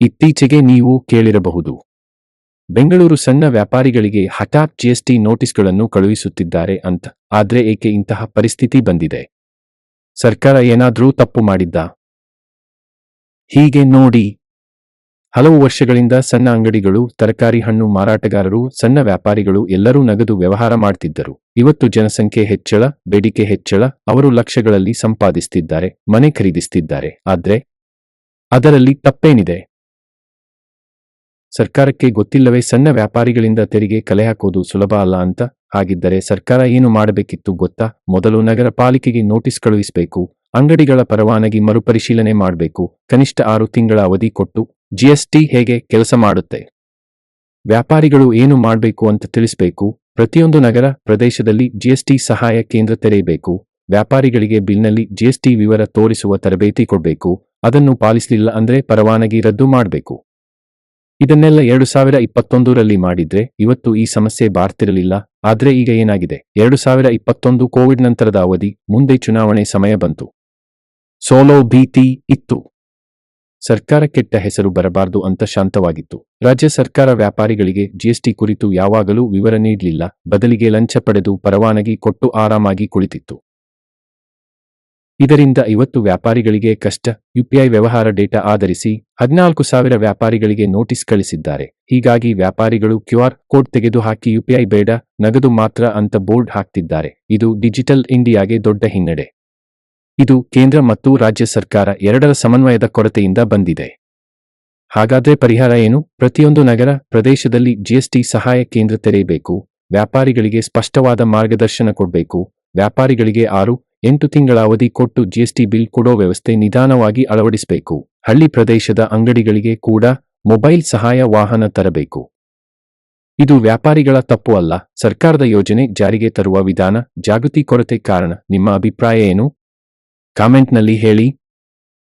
ಇತ್ತೀಚೆಗೆ ನೀವು ಕೇಳಿರಬಹುದು. ಬೆಂಗಳೂರು ಸಣ್ಣ ವ್ಯಾಪಾರಿಗಳಿಗೆ ಹಠಾತ್ ಜಿಎಸ್ಟಿ ನೋಟಿಸ್ಗಳನ್ನು ಕಳುಹಿಸುತ್ತಿದ್ದಾರೆ ಅಂತ, ಆದ್ರೆ ಏಕೆ ಇಂತಹ ಪರಿಸ್ಥಿತಿ ಬಂದಿದೆ? ಸರ್ಕಾರ ಏನಾದರೂ ತಪ್ಪು ಮಾಡಿದ್ದ? ಹೀಗೆ ನೋಡಿ. ಹಲವು ವರ್ಷಗಳಿಂದ ಸಣ್ಣ ಅಂಗಡಿಗಳು, ತರಕಾರಿ ಹಣ್ಣು ಮಾರಾಟಗಾರರು, ಸಣ್ಣ ವ್ಯಾಪಾರಿಗಳು ಎಲ್ಲರೂ ನಗದು ವ್ಯವಹಾರ ಮಾಡ್ತಿದ್ದರು. ಇವತ್ತು ಜನಸಂಖ್ಯೆ ಹೆಚ್ಚಳ, ಬೇಡಿಕೆ ಹೆಚ್ಚಳ, ಅವರು ಲಕ್ಷಗಳಲ್ಲಿ ಸಂಪಾದಿಸ್ತಿದ್ದಾರೆ, ಮನೆ ಖರೀದಿಸ್ತಿದ್ದಾರೆ. ಆದ್ರೆ ಅದರಲ್ಲಿ ತಪ್ಪೇನಿದೆ? ಸರ್ಕಾರಕ್ಕೆ ಗೊತ್ತಿಲ್ಲವೇ ಸಣ್ಣ ವ್ಯಾಪಾರಿಗಳಿಂದ ತೆರಿಗೆ ಕಲೆ ಹಾಕೋದು ಸುಲಭ ಅಲ್ಲ ಅಂತ? ಹಾಗಿದ್ದರೆ ಸರ್ಕಾರ ಏನು ಮಾಡಬೇಕಿತ್ತು ಗೊತ್ತಾ? ಮೊದಲು ನಗರ ಪಾಲಿಕೆಗೆ ನೋಟಿಸ್ ಕಳುಹಿಸಬೇಕು, ಅಂಗಡಿಗಳ ಪರವಾನಗಿ ಮರುಪರಿಶೀಲನೆ ಮಾಡಬೇಕು, ಕನಿಷ್ಠ ಆರು ತಿಂಗಳ ಅವಧಿ ಕೊಟ್ಟು ಜಿಎಸ್ಟಿ ಹೇಗೆ ಕೆಲಸ ಮಾಡುತ್ತೆ? ವ್ಯಾಪಾರಿಗಳು ಏನು ಮಾಡಬೇಕು ಅಂತ ತಿಳಿಸಬೇಕು, ಪ್ರತಿಯೊಂದು ನಗರ ಪ್ರದೇಶದಲ್ಲಿ ಜಿಎಸ್ಟಿ ಸಹಾಯ ಕೇಂದ್ರ ತೆರೆಯಬೇಕು, ವ್ಯಾಪಾರಿಗಳಿಗೆ ಬಿಲ್ನಲ್ಲಿ ಜಿಎಸ್ಟಿ ವಿವರ ತೋರಿಸುವ ತರಬೇತಿ ಕೊಡಬೇಕು, ಅದನ್ನು ಪಾಲಿಸಲಿಲ್ಲ ಅಂದ್ರೆ ಪರವಾನಗಿ ರದ್ದು ಮಾಡಬೇಕು. ಇದನ್ನೆಲ್ಲ ಎರಡು ಸಾವಿರ ಇಪ್ಪತ್ತೊಂದರಲ್ಲಿ ಮಾಡಿದ್ರೆ ಇವತ್ತು ಈ ಸಮಸ್ಯೆ ಬಾರ್ತಿರಲಿಲ್ಲ. ಆದ್ರೆ ಈಗ ಏನಾಗಿದೆ? ಎರಡು ಸಾವಿರ ಇಪ್ಪತ್ತೊಂದು ಕೋವಿಡ್ ನಂತರದ ಅವಧಿ, ಮುಂದೆ ಚುನಾವಣೆ ಸಮಯ ಬಂತು. ಸೋಲೋ ಭೀತಿ ಇತ್ತು. ಸರ್ಕಾರ ಕೆಟ್ಟ ಹೆಸರು ಬರಬಾರದು ಅಂತ ಶಾಂತವಾಗಿತ್ತು. ರಾಜ್ಯ ಸರ್ಕಾರ ವ್ಯಾಪಾರಿಗಳಿಗೆ ಜಿಎಸ್ಟಿ ಕುರಿತು ಯಾವಾಗಲೂ ವಿವರ ನೀಡಲಿಲ್ಲ. ಬದಲಿಗೆ ಲಂಚ ಪಡೆದು ಪರವಾನಗಿ ಕೊಟ್ಟು ಆರಾಮಾಗಿ ಕುಳಿತಿತ್ತು. ಇದರಿಂದ ಐವತ್ತು ವ್ಯಾಪಾರಿಗಳಿಗೆ ಕಷ್ಟ ಯುಪಿಐ ವ್ಯವಹಾರ ಡೇಟಾ ಆಧರಿಸಿ ಹದಿನಾಲ್ಕು ಸಾವಿರ ವ್ಯಾಪಾರಿಗಳಿಗೆ ನೋಟಿಸ್ ಕಳಿಸಿದ್ದಾರೆ. ಹೀಗಾಗಿ ವ್ಯಾಪಾರಿಗಳು ಕ್ಯೂಆರ್ ಕೋಡ್ ತೆಗೆದು ಹಾಕಿ ಯುಪಿಐ ಬೇಡ, ನಗದು ಮಾತ್ರ ಅಂತ ಬೋರ್ಡ್ ಹಾಕ್ತಿದ್ದಾರೆ. ಇದು ಡಿಜಿಟಲ್ ಇಂಡಿಯಾಗೆ ದೊಡ್ಡ ಹಿನ್ನಡೆ. ಇದು ಕೇಂದ್ರ ಮತ್ತು ರಾಜ್ಯ ಸರ್ಕಾರ ಎರಡರ ಸಮನ್ವಯದ ಕೊರತೆಯಿಂದ ಬಂದಿದೆ. ಹಾಗಾದ್ರೆ ಪರಿಹಾರ ಏನು? ಪ್ರತಿಯೊಂದು ನಗರ, ಪ್ರದೇಶದಲ್ಲಿ ಜಿಎಸ್ಟಿ ಸಹಾಯ ಕೇಂದ್ರ ತೆರೆಯಬೇಕು. ವ್ಯಾಪಾರಿಗಳಿಗೆ ಸ್ಪಷ್ಟವಾದ ಮಾರ್ಗದರ್ಶನ ಕೊಡಬೇಕು. ವ್ಯಾಪಾರಿಗಳಿಗೆ ಆರು ಎಂಟು ತಿಂಗಳ ಅವಧಿ ಕೊಟ್ಟು ಜಿಎಸ್ಟಿ ಬಿಲ್ ಕೊಡೋ ವ್ಯವಸ್ಥೆ ನಿಧಾನವಾಗಿ ಅಳವಡಿಸಬೇಕು. ಹಳ್ಳಿ ಪ್ರದೇಶದ ಅಂಗಡಿಗಳಿಗೆ ಕೂಡ ಮೊಬೈಲ್ ಸಹಾಯ ವಾಹನ ತರಬೇಕು. ಇದು ವ್ಯಾಪಾರಿಗಳ ತಪ್ಪು ಅಲ್ಲ. ಸರ್ಕಾರದ ಯೋಜನೆ ಜಾರಿಗೆ ತರುವ ವಿಧಾನ ಜಾಗೃತಿ ಕೊರತೆ ಕಾರಣ. ನಿಮ್ಮ ಅಭಿಪ್ರಾಯ ಏನು? ಕಾಮೆಂಟ್ನಲ್ಲಿ ಹೇಳಿ.